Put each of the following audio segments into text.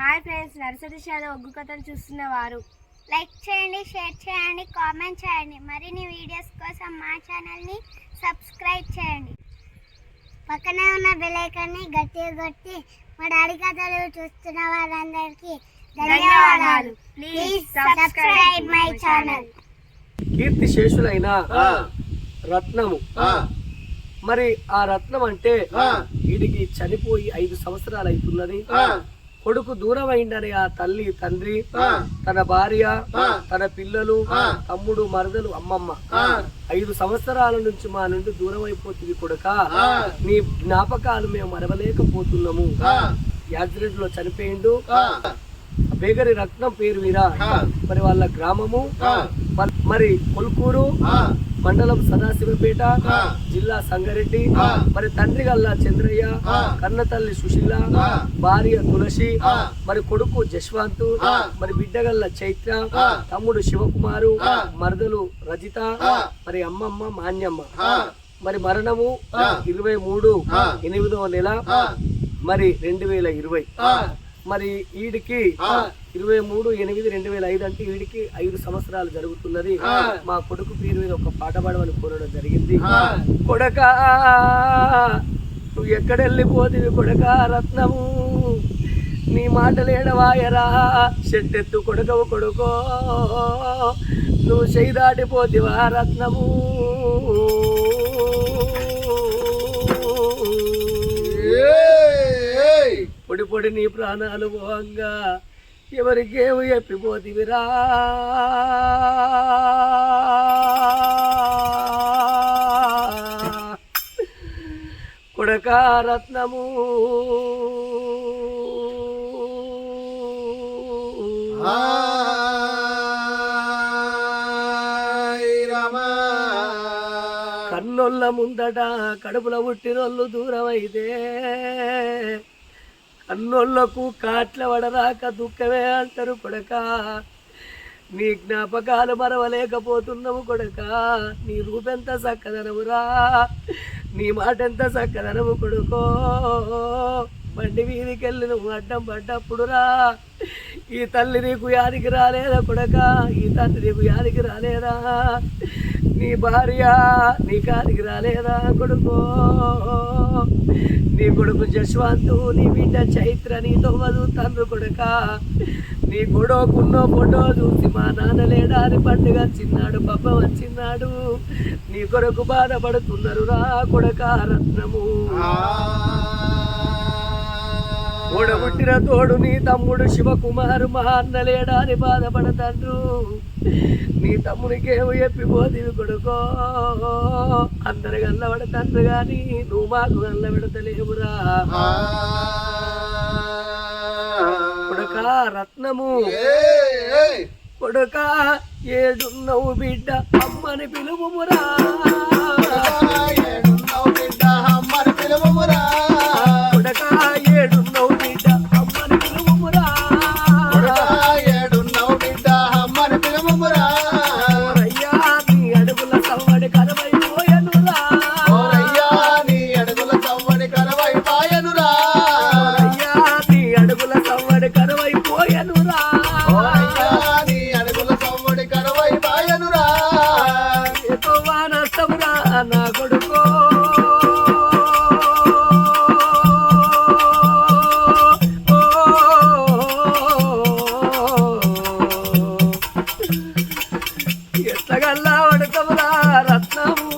Hi friends nursery షాలో ఒగ్గు కథలు చూస్తున్న వారు. లైక్ చేయండి షేర్ చేయండి కామెంట్ చేయండి. మరిన్ని వీడియోస్ కోసం మా ఛానల్ని సబ్స్క్రైబ్ చేయండి. పక్కనే ఉన్న బెల్ ఐకాన్ని గట్టిగా కొట్టి మా డాడీ కథలు చూస్తున్న వారందరికీ ధన్యవాదాలు. ప్లీజ్ సబ్స్క్రైబ్ మై ఛానల్ కీర్తి శేషులైన ఆ, రత్నము. ఆ, మరి ఆ రత్నం అంటే ఆ. వీడికి చనిపోయి ఐదు సంవత్సరాలు అవుతున్నది ఆ, కొడుకు దూరం అయిందని ఆ తల్లి తండ్రి. తన భార్య. తన పిల్లలు. తమ్ముడు మరదలు అమ్మమ్మ. ఐదు సంవత్సరాల నుంచి మా నుండి దూరం అయిపోతుంది కొడుక. నీ జ్ఞాపకాలు మేము మరవలేకపోతున్నాము. యాక్సిడెంట్లో చనిపోయిండు బేగరి రత్నం పేరు వీరా ఆ. మరి వాళ్ళ గ్రామము మరి కొల్కూరు మండలం సదాశివపేట. జిల్లా సంగారెడ్డి. మరి తండ్రి గల్లా చంద్రయ్య. కన్న తల్లి సుశీల. భార్య తులసి. మరి కొడుకు జశ్వంత్. మరి బిడ్డ గల్ల చైత్ర. తమ్ముడు శివకుమారు. మరదలు రజిత. మరి అమ్మమ్మ మాన్యమ్మ. మరి మరణము. ఇరవై మూడు. ఎనిమిదవ నెల. మరి రెండు వేల ఇరవై. మరి ఈడికి. ఇరవై మూడు ఎనిమిది రెండు వేల ఐదు అంటే వీడికి ఐదు సంవత్సరాలు జరుగుతున్నది. మా కొడుకు పేరు మీద ఒక పాట పాడమని కోరడం జరిగింది. కొడక నువ్వు ఎక్కడెళ్ళిపోతివి కొడక రత్నము నీ మాటలేడవాయరా చెట్టెత్తు కొడకవు కొడుకో నువ్వు చేయి దాటిపోతివా రత్నము! పొడి పొడి నీ ప్రాణాలు పోంగా ఎవరికేమి ఎప్పిపోతివిరా కొడక రత్నము. కన్నొల్ల ముందట కడుపుల పుట్టినోళ్ళు దూరమైతే అన్నోళ్ళకు కాట్ల పడరాక దుఃఖమే అంటారు కొడక. నీ జ్ఞాపకాలు మరవలేకపోతున్నావు కొడక. నీ రూపెంత చక్కదనవురా నీ మాట ఎంత చక్కదనవు కొడుకో. బండి వీధికెళ్ళి నువ్వు అడ్డం పడ్డప్పుడురా. ఈ తల్లి నీకు యాదికి రాలేదా కొడక? ఈ తండ్రి నీకు యాదికి రాలేదా? నీ భార్య నీ కాదికి రాలేదా కొడుకో? నీ కొడుకు జశ్వంతు నీ బిడ్డ చైత్ర నీతో వదు తండ్రి కొడుక. నీ కొడుకున్నో ఫోటో చూసి మా నాన్న లేడా అని పండుగ చిన్నాడు పప్ప వచ్చిన్నాడు. నీ కొరకు బాధపడుతున్నారు రా కొడక రత్నము. ఓడగొట్టిన తోడు నీ తమ్ముడు శివకుమారు మా అన్న లేడా అని బాధపడతాడు నీ తమ్మునికేమో చెప్పిపోతివి కొడుకో అందరు గల్లబడతాడు గాని నువ్వు మాకు గల్లబెడతలేవురా కొడుక రత్నము! కొడుక ఏడున్నవు బిడ్డ అమ్మని పిలువుమురా ఏడున్నావు బిడ్డ అమ్మని పిలువమురా. కొడుక ఏడున్నవు వానస్తమురా నా కొడుకో. ఎత్తగల్లా పడతావురా రత్నము?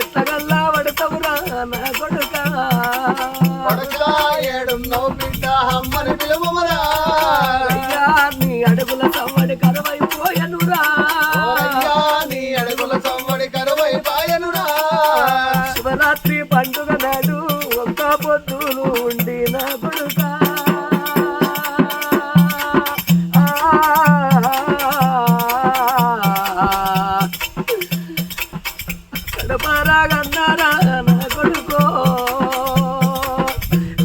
ఎత్తగల్లా పడతావురా నా కొడుక? ఏడున్నావు పొద్దులు ఉండిన నా కొడుక నా కొడుకో.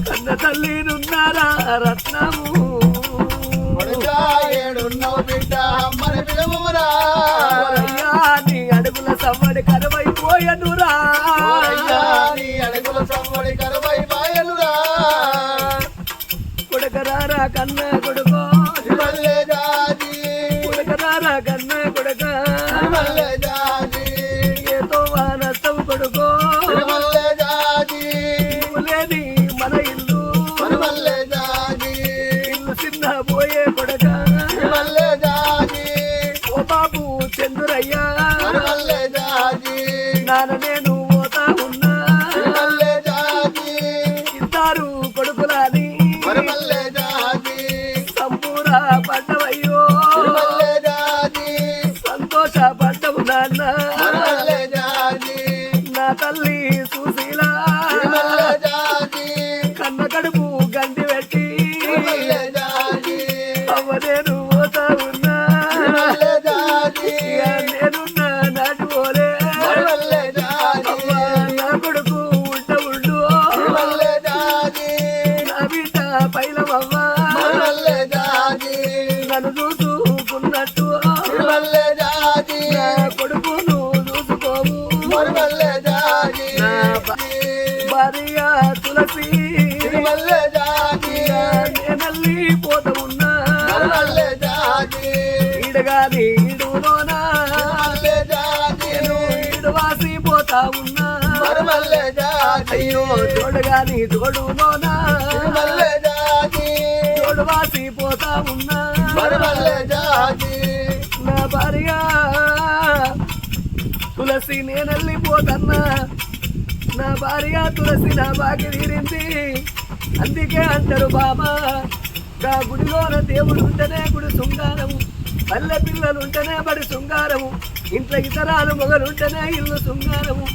కన్న తల్లినున్నారా రత్నము. కొడుకా, ఏడున్నావు బిడ్డ అమ్మని పిలువమురా. సవ్వడి అడుగుల చవ్వడి కరవై పాయనురా. ఉడకరారా కన్న కొడుకో. ఉడకరారా కన్న కొడుక. ఏతో వానత్తం కొడుకో. లేని మన ఇల్లు. ఇల్లు చిన్న పోయే కొడక. ఓ బాబు చంద్రయ్య నాన్న నేను పోతా ఉన్నా. ఇద్దరు సంపూర పడ్డవయ్యో సంతోష పడ్డవు నాన్న. నా తల్లి అయ్యో తోడుగాని తోడులోనా జాజి తోడువాసి పోతా ఉన్నా? నా భార్య తులసి నేనల్లి పోతన్నా. నా భార్య తులసి నా బాకి తీరింది. అందుకే అంటారు బాబా గా గుడిలోన దేవుడు ఉంటేనే గుడి శృంగారము పల్లె పిల్లలు ఉంటేనే బడి శృంగారము ఇంట్లో ఇతరాలు మొగలుంటేనే ఇల్లు శృంగారము.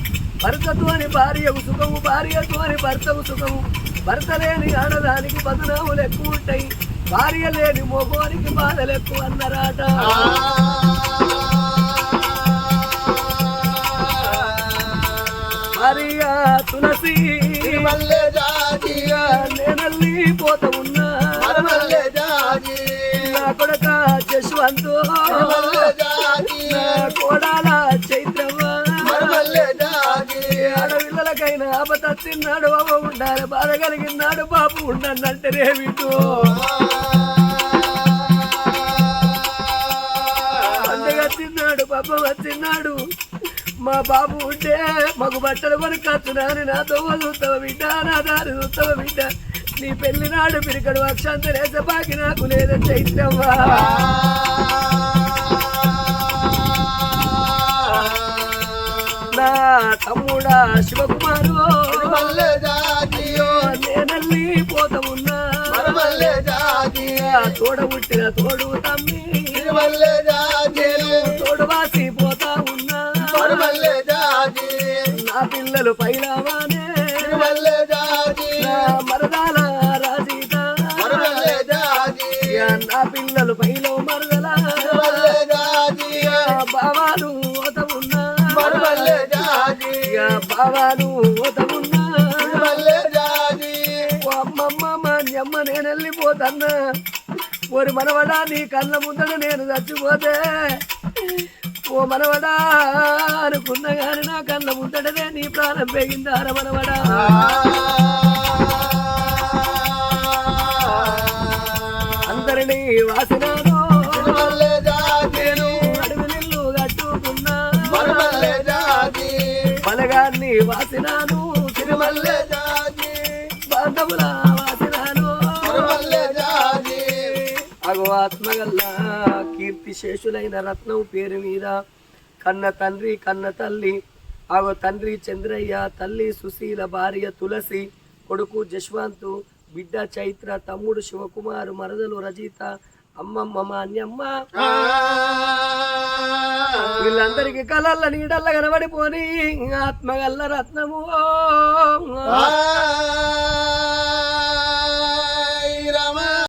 భర్తతో అని భార్యకు సుఖము భార్యతో అని భర్తకు సుఖము. భర్త లేని ఆడదానికి బదునాములు ఎక్కువ ఉంటాయి. భార్య లేని మోగోనికి బాధలు ఎక్కువ అన్నరాట. భార్య తులసి నేనల్లి పోత ఉన్నా. కొడక జశ్వంతు కోడాల ఆడపిల్లలకైనా ఆపతచ్చిన్నాడు బాబు ఉండాలి బాధ కలిగినాడు బాబు ఉండనంటే రేవిటు పండుగ వచ్చిన్నాడు పాప వచ్చిన్నాడు మా బాబు ఉంటే మాకు బట్టలు కొనుక్కొచ్చునని నాతో చూస్తావ బిడ్డ నా దారి చూస్తావ బిడ్డ. నీ పెళ్ళి నాడు పిరికడు అక్షంతరేస బాకి నాకు లేదా చైత్రమ్మా నా తమ్ము శివకుమారు? నేనల్లి పోత ఉన్నా తోడ పుట్టిన తోడు తమ్మి. తోడు వాసి పోతా ఉన్నా నా పిల్లలు పైలావానే. మరదాల రాజీత. నా పిల్లలు పైలో మరదల. బావాలు ఇక బావాలు ఓ అమ్మమ్మ అమ్మ నేను వెళ్ళిపోతన్నా. ఓరి మనవడా నీ కళ్ళ ముందర నేను చచ్చిపోతే. ఓ మనవడా అనుకున్నా గాని నా కళ్ళ ముందటనే నీ ప్రాణం పెగిందార మనవడా. అందరినీ వాసినాను. వాసినాను సిరిమల్లె జాజి బాంధవుల వాసినాను. సిరిమల్లె జాజి. అగో ఆత్మగల్లా కీర్తి శేషులైన రత్నం పేరు మీద. కన్న తండ్రి కన్న తల్లి అగో తండ్రి చంద్రయ్య తల్లి సుశీల భార్య తులసి కొడుకు జశ్వంతు బిడ్డ చైత్ర తమ్ముడు శివకుమారు మరదలు రజిత అమ్మమ్మ మా అన్యమ్మ వీళ్ళందరికీ కలల్ల నీడల్ల కనబడిపోని ఆత్మగల్ల రత్నము.